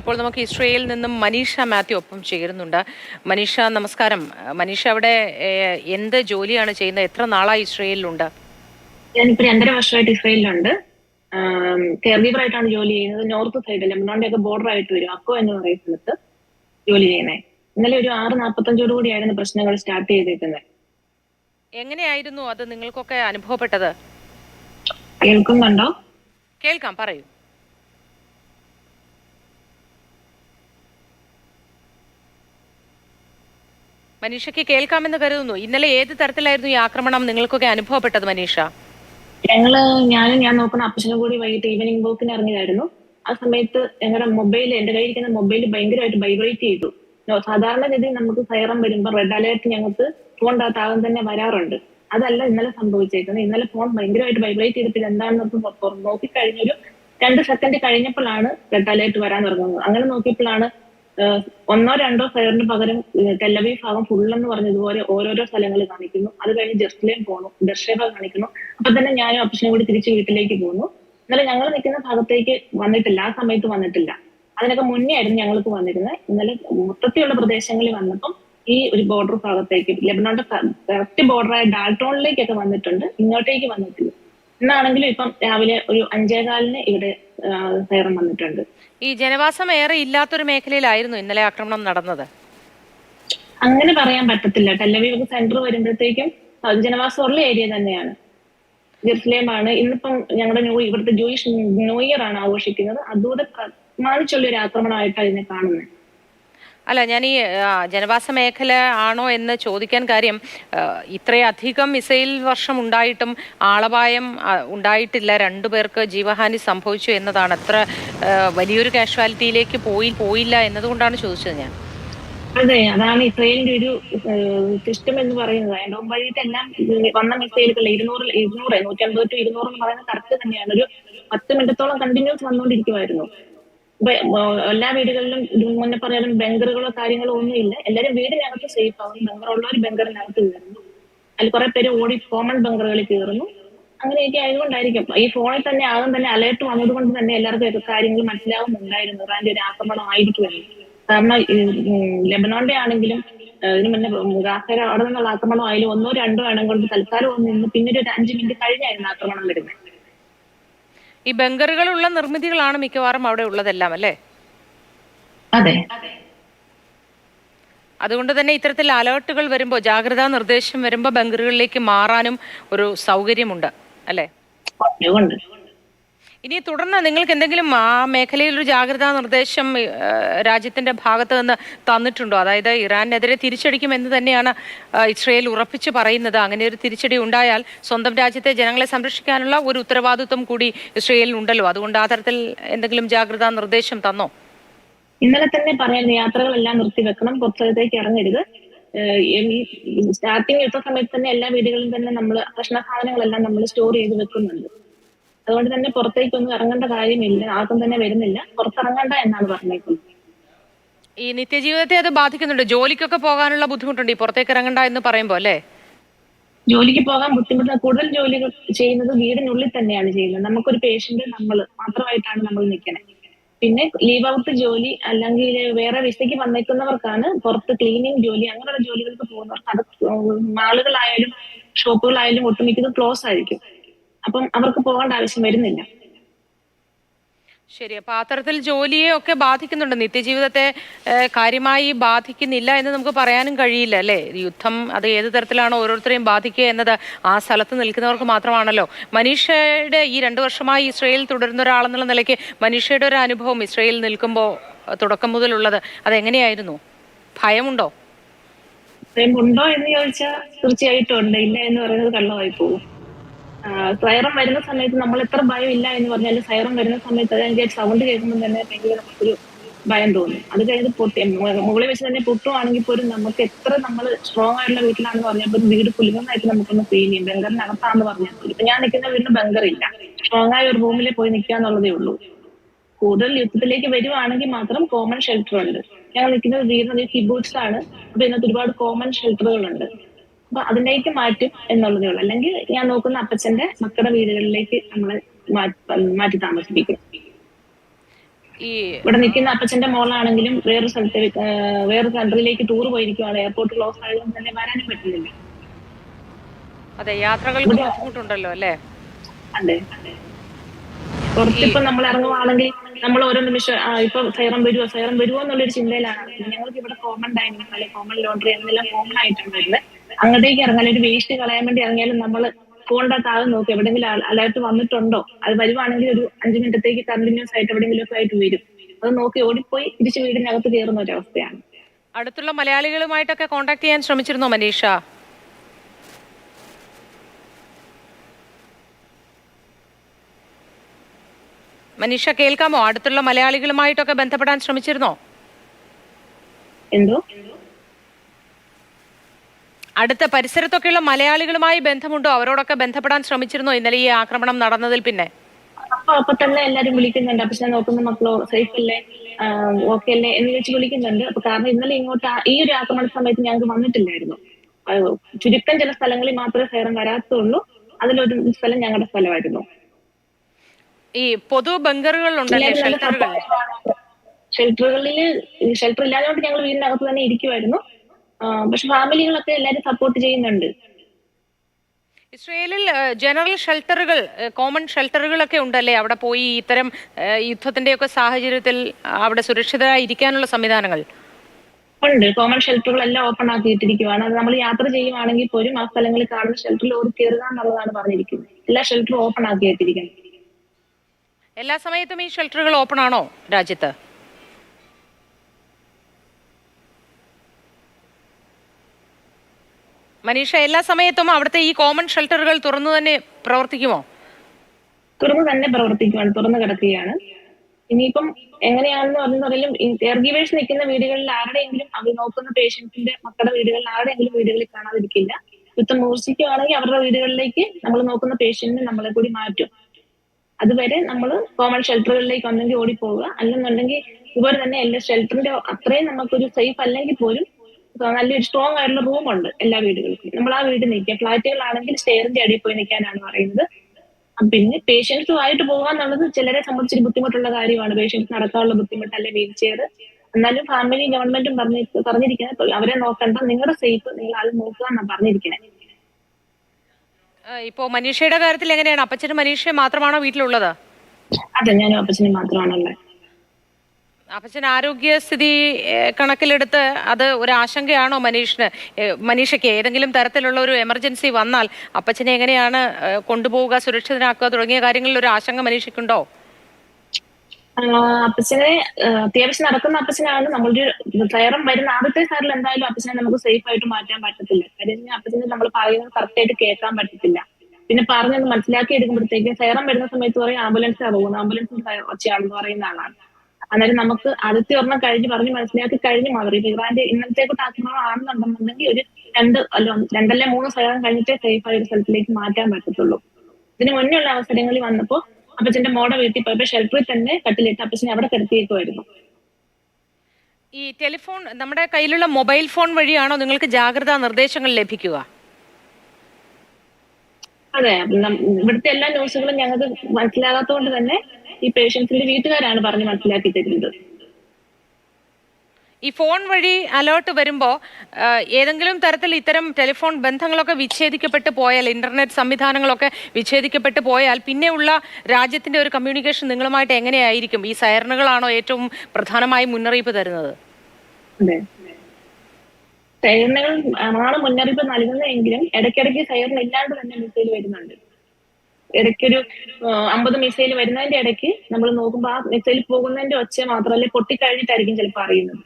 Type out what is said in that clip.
ഇപ്പോൾ നമുക്ക് ഇസ്രയേലിൽ നിന്നും മനീഷ മാത്യു ഒപ്പം ചേരുന്നുണ്ട്. മനീഷ നമസ്കാരം. മനീഷ അവിടെ എന്ത് ജോലിയാണ് ചെയ്യുന്നത്? എത്ര നാളായി ഇസ്രയേലിലുണ്ട്? ഞാനിപ്പോ രണ്ടര വർഷമായിട്ട് ഇസ്രയേലിലുണ്ട്. കെയർ ആയിട്ടാണ് ജോലി ചെയ്യുന്നത്. നോർത്ത് സൈഡ് ലെബനോണിന്റെ ഒക്കെ ബോർഡർ ആയിട്ട് വരും. അക്കോ എന്ന് പറയുന്ന സ്ഥലത്ത് ജോലി ചെയ്യുന്നത് ഇന്നലെ ഒരു ആറ് നാൽപ്പത്തഞ്ചോട് കൂടിയായിരുന്നു പ്രശ്നങ്ങൾ സ്റ്റാർട്ട് ചെയ്തിരിക്കുന്നത് എങ്ങനെയായിരുന്നു അത്? നിങ്ങൾക്കൊക്കെ അനുഭവപ്പെട്ടത്? കേൾക്കുന്നുണ്ടോ? കേൾക്കാം പറയൂ. മനീഷയ്ക്ക് കേൾക്കാമെന്ന് കരുതുന്നു. ഇന്നലെ ഏത് തരത്തിലായിരുന്നു ഈ ആക്രമണം? നിങ്ങൾക്കൊക്കെ അനുഭവപ്പെട്ടത് മനീഷ? ഞങ്ങൾ ഞാനും ഞാൻ നോക്കുന്ന അപ്പച്ചനും കൂടി വൈകിട്ട് ഈവനിങ് വോക്കിന് ഇറങ്ങിയായിരുന്നു ആ സമയത്ത് ഞങ്ങളുടെ മൊബൈൽ എന്റെ കയ്യിരിക്കുന്ന മൊബൈൽ ഭയങ്കരമായിട്ട് വൈബ്രേറ്റ് ചെയ്തു. നോ- സാധാരണഗതി നമുക്ക് സൈറം വരുമ്പോൾ റെഡ് അലേർട്ട് ഞങ്ങൾക്ക് ഫോൺ ആദ്യം തന്നെ വരാറുണ്ട്. അതല്ല ഇന്നലെ സംഭവിച്ചേക്കുന്നത്. ഇന്നലെ ഫോൺ ഭയങ്കരമായിട്ട് വൈബ്രേറ്റ് ചെയ്തിട്ട് എന്താണെന്ന് നോക്കി കഴിഞ്ഞൊരു രണ്ട് സെക്കൻഡ് കഴിഞ്ഞപ്പോഴാണ് റെഡ് അലേർട്ട് വരാൻ തുടങ്ങുന്നത് അങ്ങനെ നോക്കിയപ്പോഴാണ് ഒന്നോ രണ്ടോ ഫയറിന് പകരം തെല്ലവി ഭാഗം ഫുൾ എന്ന് പറഞ്ഞ ഇതുപോലെ ഓരോരോ സ്ഥലങ്ങൾ കാണിക്കുന്നു. അത് കഴിഞ്ഞ് ജെറുസലേം പോകണു ബെർഷേബ കാണിക്കുന്നു. അപ്പൊ തന്നെ ഞാനും അപ്പച്ചനും കൂടി തിരിച്ച് വീട്ടിലേക്ക് പോന്നു. ഇന്നലെ ഞങ്ങൾ നിൽക്കുന്ന ഭാഗത്തേക്ക് വന്നിട്ടില്ല. ആ സമയത്ത് വന്നിട്ടില്ല. അതിനൊക്കെ മുന്നേ ആയിരുന്നു ഞങ്ങൾക്ക് വന്നിരുന്നത്. ഇന്നലെ മൊത്തത്തിലുള്ള പ്രദേശങ്ങളിൽ വന്നപ്പം ഈ ഒരു ബോർഡർ ഭാഗത്തേക്ക് ലെബനോന്റെ കറക്റ്റ് ബോർഡറായ ഡാൾട്ടോണിലേക്കൊക്കെ വന്നിട്ടുണ്ട്. ഇങ്ങോട്ടേക്ക് വന്നിട്ടില്ല. ഇന്നാണെങ്കിലും ഇപ്പം രാവിലെ ഒരു അഞ്ചേകാലിന് ഇവിടെ സൈറം വന്നിട്ടുണ്ട്. ഈ ജനവാസം ഏറെ ഇല്ലാത്തൊരു മേഖലയിലായിരുന്നു ഇന്നലെ ആക്രമണം നടന്നത്. അങ്ങനെ പറയാൻ പറ്റത്തില്ല. ടെല്ലവീവ് സെന്റർ വരുമ്പോഴത്തേക്കും ജനവാസം ജനവാസമുള്ള ഏരിയ തന്നെയാണ്. ജെറുസലേമാണ്. ഇന്നിപ്പം ഞങ്ങളുടെ ന്യൂ ഇവിടുത്തെ ജൂയിഷ് ന്യൂ ഇയർ ആണ് ആഘോഷിക്കുന്നത്. അതുകൂടെ പ്രമാണിച്ചുള്ള ഒരു ആക്രമണമായിട്ടാണ് ഇതിനെ കാണുന്നത്. അല്ല ഞാൻ ഈ ജനവാസ മേഖല ആണോ എന്ന് ചോദിക്കാൻ കാര്യം ഇത്രയധികം മിസൈൽ വർഷം ഉണ്ടായിട്ടും ആളപായം ഉണ്ടായിട്ടില്ല. രണ്ടു പേർക്ക് ജീവഹാനി സംഭവിച്ചു എന്നതാണ്. അത്ര വലിയൊരു കാഷ്വാലിറ്റിയിലേക്ക് പോയി പോയില്ല എന്നതുകൊണ്ടാണ് ചോദിച്ചത് ഞാൻ. അതെ അതാണ് ഇസ്രയേലിന്റെ ഒരു സിസ്റ്റം എന്ന് പറയുന്നത്. ഡോം വഴി തന്നെ വന്ന മിസൈലുകൾ ഇരുന്നൂറ് ഇരുന്നൂറ് നൂറ്റമ്പത് ടു ഇരുന്നൂറ് എന്ന് പറയുന്നത് കറക്റ്റ് തന്നെയാണ്. ഒരു പത്ത് മിനിറ്റത്തോളം കണ്ടിന്യൂസ് വന്നുകൊണ്ടിരിക്കുമായിരുന്നു എല്ലാ വീടുകളിലും മുന്നേ പറഞ്ഞാലും ബങ്കറുകളോ കാര്യങ്ങളോ ഒന്നുമില്ല. എല്ലാരും വീടിനകത്ത് സേഫ് ആവും ബങ്കർ ഉള്ളവർ ബങ്കറിനകത്ത് കയറുന്നു. അതിൽ കുറെ പേര് ഓടി കോമൺ ബങ്കറുകളിൽ കയറുന്നു. അങ്ങനെയൊക്കെ ആയതുകൊണ്ടായിരിക്കും. ഈ ഫോണിൽ തന്നെ ആദ്യം തന്നെ അലേർട്ട് വന്നത് കൊണ്ട് തന്നെ എല്ലാവർക്കും കാര്യങ്ങൾ മനസ്സിലാവുന്നുണ്ടായിരുന്നു. ഇറാന്റെ ഒരു ആക്രമണം ആയിരിക്കുമെന്ന് കാരണം ലെബനോന്റെ ആണെങ്കിലും ഇതിനു മുന്നേ ഗാസയുടെ അവിടെ നിന്നുള്ള ആക്രമണം ആയാലും ഒന്നോ രണ്ടോ എണ്ണം കൊണ്ട് തൽക്കാലം ഒന്ന് നിന്ന് പിന്നെ ഒരു അഞ്ച് മിനിറ്റ് കഴിഞ്ഞായിരുന്നു ആക്രമണം വരുന്നത്. ഈ ബങ്കറുകളുള്ള നിർമ്മിതികളാണ് മിക്കവാറും അവിടെ ഉള്ളതെല്ലാം അല്ലേ? അതെ. അതുകൊണ്ട് തന്നെ ഇത്തരത്തിൽ അലേർട്ടുകൾ വരുമ്പോൾ ജാഗ്രതാ നിർദ്ദേശം വരുമ്പോൾ ബങ്കറുകളിലേക്ക് മാറാനും ഒരു സൗകര്യമുണ്ട് അല്ലേ? ഉണ്ട്. ഇനി തുടർന്ന് നിങ്ങൾക്ക് എന്തെങ്കിലും ആ മേഖലയിൽ ഒരു ജാഗ്രതാ നിർദ്ദേശം രാജ്യത്തിന്റെ ഭാഗത്ത് നിന്ന് തന്നിട്ടുണ്ടോ? അതായത് ഇറാനെതിരെ തിരിച്ചടിക്കുമെന്ന് തന്നെയാണ് ഇസ്രയേൽ ഉറപ്പിച്ച് പറയുന്നത്. അങ്ങനെ ഒരു തിരിച്ചടി ഉണ്ടായാൽ സ്വന്തം രാജ്യത്തെ ജനങ്ങളെ സംരക്ഷിക്കാനുള്ള ഒരു ഉത്തരവാദിത്വം കൂടി ഇസ്രയേലിനുണ്ടല്ലോ അതുകൊണ്ട് ആ തരത്തിൽ എന്തെങ്കിലും ജാഗ്രതാ നിർദ്ദേശം തന്നോ? ഇന്നലെ തന്നെ പറയാൻ യാത്രകളെല്ലാം നിർത്തിവെക്കണം പുറത്തേക്ക് ഇറങ്ങരുത്. സ്റ്റാർട്ടിങ് യുദ്ധ സമയത്ത് തന്നെ എല്ലാ വീടുകളിലും തന്നെ നമ്മൾ ഭക്ഷണ സാധനങ്ങളെല്ലാം നമ്മൾ സ്റ്റോർ ചെയ്ത് വെക്കുന്നുണ്ട്. അതുകൊണ്ട് തന്നെ പുറത്തേക്കൊന്നും ഇറങ്ങേണ്ട കാര്യമില്ല. ആർക്കും തന്നെ വരുന്നില്ല. പുറത്തിറങ്ങണ്ട എന്നാണ് പറഞ്ഞേക്കുന്നത്. ഈ നിത്യജീവിതത്തെ അത് ബാധിക്കുന്നുണ്ട്. ജോലിക്കൊക്കെ പോകാനുള്ള ബുദ്ധിമുട്ടുണ്ട്. ഈ പുറത്തേക്ക് ഇറങ്ങണ്ട എന്ന് പറയുമ്പോൾ അല്ലേ? ജോലിക്ക് പോകാൻ ബുദ്ധിമുട്ടുന്ന കൂടുതൽ ജോലികൾ ചെയ്യുന്നത് വീടിനുള്ളിൽ തന്നെയാണ് ചെയ്യുന്നത്. നമുക്കൊരു പേഷ്യന്റ് നമ്മൾ മാത്രമായിട്ടാണ് നമ്മൾ നിൽക്കുന്നത് പിന്നെ ലീവ് ഔട്ട് ജോലി അല്ലെങ്കിൽ വേറെ വിസയ്ക്ക് വന്നേക്കുന്നവർക്കാണ് പുറത്ത് ക്ലീനിങ് ജോലി അങ്ങനെയുള്ള ജോലികൾക്ക് പോകുന്നവർക്ക് അത് മാളുകളായാലും ഷോപ്പുകളായാലും ഒട്ടുമിക്കതും ക്ലോസ് ആയിരിക്കും. അപ്പം അവർക്ക് പോകേണ്ട ആവശ്യം വരുന്നില്ല. ശരി അപ്പൊ അത്തരത്തിൽ ജോലിയെ ഒക്കെ ബാധിക്കുന്നുണ്ട്. നിത്യജീവിതത്തെ കാര്യമായി ബാധിക്കുന്നില്ല എന്ന് നമുക്ക് പറയാനും കഴിയില്ല അല്ലേ? യുദ്ധം അത് ഏത് തരത്തിലാണോ ഓരോരുത്തരെയും ബാധിക്കുക എന്നത് ആ സ്ഥലത്ത് നിൽക്കുന്നവർക്ക് മാത്രമാണല്ലോ. മനീഷയുടെ ഈ രണ്ടു വർഷമായി ഇസ്രയേൽ തുടരുന്ന ഒരാളെന്നുള്ള നിലയ്ക്ക് മനീഷയുടെ ഒരു അനുഭവം ഇസ്രയേൽ നിൽക്കുമ്പോൾ തുടക്കം മുതലുള്ളത് അതെങ്ങനെയായിരുന്നു? ഭയമുണ്ടോ? ഭയമുണ്ടോ എന്ന് ചോദിച്ചാൽ തീർച്ചയായിട്ടും ഉണ്ട്. ഇല്ല എന്ന് പറയുന്നത് കള്ളമായി പോകും. സൈറം വരുന്ന സമയത്ത് നമ്മൾ എത്ര ഭയം ഇല്ല എന്ന് പറഞ്ഞാൽ സൈറം വരുന്ന സമയത്ത് അതിന്റെ സൗണ്ട് കേൾക്കുമ്പോൾ തന്നെ ഭയങ്കര നമുക്കൊരു ഭയം തോന്നും. അത് കഴിഞ്ഞ് പൊട്ടി മുകളിൽ വെച്ച് തന്നെ പൊട്ടുവാണെങ്കിൽ പോലും നമുക്ക് എത്ര നമ്മൾ സ്ട്രോങ് ആയിട്ടുള്ള വീട്ടിലാണെന്ന് പറഞ്ഞപ്പോൾ വീട് കുലുങ്ങുന്നതായിട്ട് നമുക്കൊന്ന് ഫീൽ ചെയ്യും ബംഗറിനകത്താന്ന് പറഞ്ഞാൽ പോലും. ഇപ്പൊ ഞാൻ നിൽക്കുന്ന വീടിന് ബംഗർ ഇല്ല. സ്ട്രോങ് ആയ ഒരു റൂമിൽ പോയി നിൽക്കുക എന്നുള്ളതേ ഉള്ളൂ. കൂടുതൽ യുദ്ധത്തിലേക്ക് വരുവാണെങ്കിൽ മാത്രം കോമൺ ഷെൽട്ടർ ഉണ്ട്. ഞങ്ങൾ നിൽക്കുന്ന വീടിന് കിബൂട്ട്സ് ആണ്. അപ്പൊ ഇതിനകത്ത് ഒരുപാട് കോമൺ ഷെൽട്ടറുകളുണ്ട് അപ്പൊ അതിലേക്ക് മാറ്റും എന്നുള്ളതേ ഉള്ളൂ. അല്ലെങ്കിൽ ഞാൻ നോക്കുന്ന അപ്പച്ചന്റെ മക്കളുടെ വീടുകളിലേക്ക് നമ്മൾ മാറ്റി താമസിപ്പിക്കും. ഈ ഇവിടെ നിൽക്കുന്ന അപ്പച്ചന്റെ മോളാണെങ്കിലും വേറെ സ്ഥലത്ത് വേറെ കൺട്രിയിലേക്ക് ടൂർ പോയിരിക്കുവാണ്. എയർപോർട്ട് ക്ലോസ് ആയതുകൊണ്ട് തന്നെ വരാനും പറ്റുന്നില്ല. അതെ യാത്രകൾ ബുദ്ധിമുട്ടുണ്ടല്ലോ അല്ലേ? അതെ. പുറത്തിപ്പോ നമ്മൾ ഇറങ്ങുവാണെങ്കിൽ നമ്മൾ ഓരോ നിമിഷം ഇപ്പൊ സൈറം വരുമോ സൈറം വരുമോ എന്നുള്ളൊരു ചിന്തയിലാണ്. ഞങ്ങൾക്ക് ഇവിടെ കോമൺ ഡൈനിങ് അല്ലെങ്കിൽ കോമൺ ലോണ്ടറി എന്നെല്ലാം കോമൺ ആയിട്ടാണ് വരുന്നത്. അങ്ങോട്ടേക്ക് ഇറങ്ങാൻ ഒരു വേസ്റ്റ് കളയാൻ വേണ്ടി ഇറങ്ങിയാലും നമ്മൾ ഫോണിന്റെ താഴെ നോക്കി എവിടെയെങ്കിലും അലേർട്ട് വന്നിട്ടുണ്ടോ? അത് വരുവാണെങ്കിൽ ഒരു അഞ്ചു മിനിറ്റത്തേക്ക് കണ്ടിന്യൂസ് ആയിട്ട് എവിടെയെങ്കിലും ഒക്കെ ആയിട്ട് വരും. അത് നോക്കി ഓടിപ്പോയി തിരിച്ചു വീടിനകത്ത് കയറുന്ന ഒരു അവസ്ഥയാണ്. അടുത്തുള്ള മലയാളികളുമായിട്ടൊക്കെ കോണ്ടാക്ട് ചെയ്യാൻ ശ്രമിച്ചിരുന്നോ മനീഷ? മനീഷ കേൾക്കാമോ? അടുത്തുള്ള മലയാളികളുമായിട്ടൊക്കെ ബന്ധപ്പെടാൻ ശ്രമിച്ചിരുന്നോ? എന്തോ? അടുത്ത പരിസരത്തൊക്കെയുള്ള മലയാളികളുമായി ബന്ധമുണ്ടോ? അവരോടൊക്കെ ബന്ധപ്പെടാൻ ശ്രമിച്ചിരുന്നോ ഇന്നലെ ഈ ആക്രമണം നടന്നതിൽ പിന്നെ? അപ്പൊ തന്നെ എല്ലാരും വിളിക്കുന്നുണ്ട്. അപ്പൊ ഞാൻ നോക്കുന്ന മക്കളോ സേഫ് അല്ലേ ഓക്കെ അല്ലേ? എന്ന് ചോദിച്ച് വിളിക്കുന്നുണ്ട്. അപ്പൊ കാരണം ഇന്നലെ ഇങ്ങോട്ട് ഈ ഒരു ആക്രമണ സമയത്ത് ഞങ്ങൾക്ക് വന്നിട്ടില്ലായിരുന്നു. ചുരുക്കം ചില സ്ഥലങ്ങളിൽ മാത്രമേ സൈറം വരാത്തുള്ളൂ. അതിലൊരു സ്ഥലം ഞങ്ങളുടെ സ്ഥലമായിരുന്നു. ഈ പൊതു ബങ്കറുകൾ ഉണ്ടല്ലേ ഷെൽട്ടറുകളിൽ ഷെൽട്ടർ ഇല്ലാതെ ഞങ്ങൾ വീടിനകത്ത് തന്നെ ഇരിക്കുമായിരുന്നു പക്ഷെ ഫാമിലികളൊക്കെ എല്ലാരും സപ്പോർട്ട് ചെയ്യുന്നുണ്ട്. ഇസ്രയേലിൽ ജനറൽ ഷെൽട്ടറുകൾ കോമൺ ഷെൽട്ടറുകളൊക്കെ ഉണ്ടല്ലേ? അവിടെ പോയി ഇത്തരം യുദ്ധത്തിന്റെ യുദ്ധത്തിന്റെയൊക്കെ സാഹചര്യത്തിൽ അവിടെ സുരക്ഷിതരായി ഇരിക്കാനുള്ള സംവിധാനങ്ങൾ? ഉണ്ട്. കോമൺ ഷെൽട്ടറുകൾ എല്ലാം ഓപ്പൺ ആക്കിയിട്ടിരിക്കുവാണ്. അത് നമ്മൾ യാത്ര ചെയ്യുവാണെങ്കിൽ പോലും ആ സ്ഥലങ്ങളിൽ കാണുന്ന ഷെൽട്ടറിൽ ഓടി കയറുക എന്നുള്ളതാണ് പറഞ്ഞിരിക്കുന്നത്. എല്ലാ ഷെൽട്ടറും ഓപ്പൺ ആക്കിയിട്ടിരിക്കുന്നത് എല്ലാ സമയത്തും ഈ ഷെൽട്ടറുകൾ ഓപ്പൺ ആണോ രാജ്യത്ത്? മനീഷ എല്ലാ സമയത്തും അവിടുത്തെ ഈ കോമൺ ഷെൽട്ടറുകൾ തുറന്നു തന്നെ പ്രവർത്തിക്കുമോ? തുറന്നു തന്നെ പ്രവർത്തിക്കുകയാണ് തുറന്നു കിടക്കുകയാണ്. ഇനിയിപ്പം എങ്ങനെയാണെന്ന് പറഞ്ഞാലും കെയർ ഗീവേഴ്സ് നിൽക്കുന്ന വീടുകളിൽ ആരുടെയെങ്കിലും അവർ നോക്കുന്ന പേഷ്യൻസിന്റെ മക്കളുടെ വീടുകളിൽ ആരുടെയെങ്കിലും വീടുകളിൽ കാണാതിരിക്കില്ല. യുദ്ധം മൂർച്ഛിക്കുകയാണെങ്കിൽ അവരുടെ വീടുകളിലേക്ക് നമ്മൾ നോക്കുന്ന പേഷ്യന്റിനെ നമ്മളെ കൂടി മാറ്റും. അതുവരെ നമ്മൾ കോമൺ ഷെൽട്ടറുകളിലേക്ക് ഒന്നെങ്കിൽ ഓടിപ്പോവുക. അല്ലെന്നുണ്ടെങ്കിൽ ഇതുപോലെ തന്നെ എല്ലാ ഷെൽട്ടറിന്റെ അത്രയും നമുക്കൊരു സേഫ് അല്ലെങ്കിൽ പോലും നല്ലൊരു സ്ട്രോങ് ആയിട്ടുള്ള റൂമുണ്ട് എല്ലാ വീടുകൾക്കും. നമ്മൾ ആ വീട് നിൽക്കുക. ഫ്ലാറ്റുകളാണെങ്കിൽ സ്റ്റെയറിന്റെ അടിയിൽ പോയി നിൽക്കാനാണ് പറയുന്നത്. പിന്നെ പേഷ്യൻസുമായിട്ട് പോകുക എന്നുള്ളത് ചിലരെ സംബന്ധിച്ചൊരു ബുദ്ധിമുട്ടുള്ള കാര്യമാണ്. പേഷ്യൻസ് നടക്കാനുള്ള ബുദ്ധിമുട്ട് അല്ലെങ്കിൽ വീൽ ചെയർ എന്നാലും ഫാമിലി ഗവൺമെന്റും പറഞ്ഞ പറഞ്ഞിരിക്കുന്നത് അവരെ നോക്കണ്ട. നിങ്ങളുടെ സേഫ് നിങ്ങൾ അത് നോക്കുക എന്നാണ് പറഞ്ഞിരിക്കുന്നത് ഏഹ്, ഇപ്പോ മനീഷയുടെ കാര്യത്തിൽ എങ്ങനെയാണ്? അപ്പച്ചനും മനീഷ മാത്രമാണോ വീട്ടിലുള്ളത്? അതെ ഞാനും അപ്പച്ചനും മാത്രമാണുള്ളത്. അപ്പച്ചൻ ആരോഗ്യസ്ഥിതി കണക്കിലെടുത്ത് അത് ഒരു ആശങ്കയാണോ മനീഷിന് മനീഷയ്ക്ക് ഏതെങ്കിലും തരത്തിലുള്ള ഒരു എമർജൻസി വന്നാൽ അപ്പച്ചനെ എങ്ങനെയാണ് കൊണ്ടുപോവുക സുരക്ഷിതനാക്കുക തുടങ്ങിയ കാര്യങ്ങളിൽ ഒരു ആശങ്ക മനീഷയ്ക്കുണ്ടോ അപ്പച്ചനെ അത്യാവശ്യം നടക്കുന്ന അപ്പച്ചനാണ്. നമ്മളൊരു കയറും വരുന്ന ആദ്യത്തെ സാറിൽ എന്തായാലും അപ്പച്ചനെ നമുക്ക് സേഫ് ആയിട്ട് മാറ്റാൻ പറ്റത്തില്ല. കാര്യം അപ്പച്ചനെ നമ്മൾ പറയുന്നത് കറക്റ്റ് ആയിട്ട് കേൾക്കാൻ പറ്റത്തില്ല. പിന്നെ പറഞ്ഞത് മനസ്സിലാക്കി എടുക്കുമ്പോഴത്തേക്കും സൈറം വരുന്ന സമയത്ത് പറയും ആംബുലൻസ് പോകുന്നു. ആംബുലൻസ് ഒച്ചയാണെന്ന് പറയുന്ന ആളാണ്. അന്നേരം നമുക്ക് ആദ്യത്തെ ഒരെണ്ണം കഴിഞ്ഞ് പറഞ്ഞ് മനസ്സിലാക്കി കഴിഞ്ഞ് മാറി ഇപ്പൊ ഇറാന്റെ ഇന്നത്തെ ആക്രമണം ആണെന്നുണ്ടെന്നുണ്ടെങ്കിൽ ഒരു രണ്ട് അല്ല രണ്ടല്ലേ മൂന്ന് സ്ഥലം കഴിഞ്ഞിട്ടേ സേഫ് ആയ ഒരു സ്ഥലത്തിലേക്ക് മാറ്റാൻ പറ്റത്തുള്ളൂ. ഇതിന് മുന്നേ ഉള്ള അവസരങ്ങളിൽ വന്നപ്പോ അപ്പച്ചന്റെ മോടെ വീട്ടിൽ പോയപ്പോ ഷെൽട്ടറിൽ തന്നെ കട്ടിലിട്ട് അപ്പച്ചനെ അവിടെ കിടത്തിയേക്കുമായിരുന്നു ഈ ടെലിഫോൺ നമ്മുടെ കയ്യിലുള്ള മൊബൈൽ ഫോൺ വഴിയാണോ നിങ്ങൾക്ക് ജാഗ്രതാ നിർദ്ദേശങ്ങൾ ലഭിക്കുക? അതെ ഇവിടുത്തെ എല്ലാ ന്യൂസുകളും ഞങ്ങൾക്ക് മനസ്സിലാകാത്തതുകൊണ്ട് തന്നെ ഈ പേഷ്യൻസിന്റെ വീട്ടുകാരാണ് പറഞ്ഞ് മനസ്സിലാക്കി തരുന്നത് ഈ ഫോൺ വഴി അലേർട്ട് വരുമ്പോൾ ഏതെങ്കിലും തരത്തിൽ ഇത്തരം ടെലിഫോൺ ബന്ധങ്ങളൊക്കെ വിച്ഛേദിക്കപ്പെട്ട് പോയാൽ ഇന്റർനെറ്റ് സംവിധാനങ്ങളൊക്കെ വിച്ഛേദിക്കപ്പെട്ട് പോയാൽ പിന്നെയുള്ള രാജ്യത്തിന്റെ ഒരു കമ്മ്യൂണിക്കേഷൻ നിങ്ങളുമായിട്ട് എങ്ങനെയായിരിക്കും? ഈ സൈറണുകളാണോ ഏറ്റവും പ്രധാനമായി മുന്നറിയിപ്പ് തരുന്നത്? സൈറണുകൾ ആണ് മുന്നറിയിപ്പ് നൽകുന്നതെങ്കിലും ഇടയ്ക്കിടയ്ക്ക് സൈറൺ ഇല്ലാണ്ട് തന്നെ മെസ്സേജ് വരുന്നുണ്ട്. ഇടയ്ക്കൊരു അമ്പത് മിസൈൽ വരുന്നതിന്റെ ഇടയ്ക്ക് നമ്മൾ നോക്കുമ്പോൾ ആ മിസൈൽ പോകുന്നതിന്റെ ഒച്ച മാത്രമല്ല പൊട്ടിക്കഴിഞ്ഞിട്ടായിരിക്കും ചിലപ്പോൾ അറിയുന്നത്.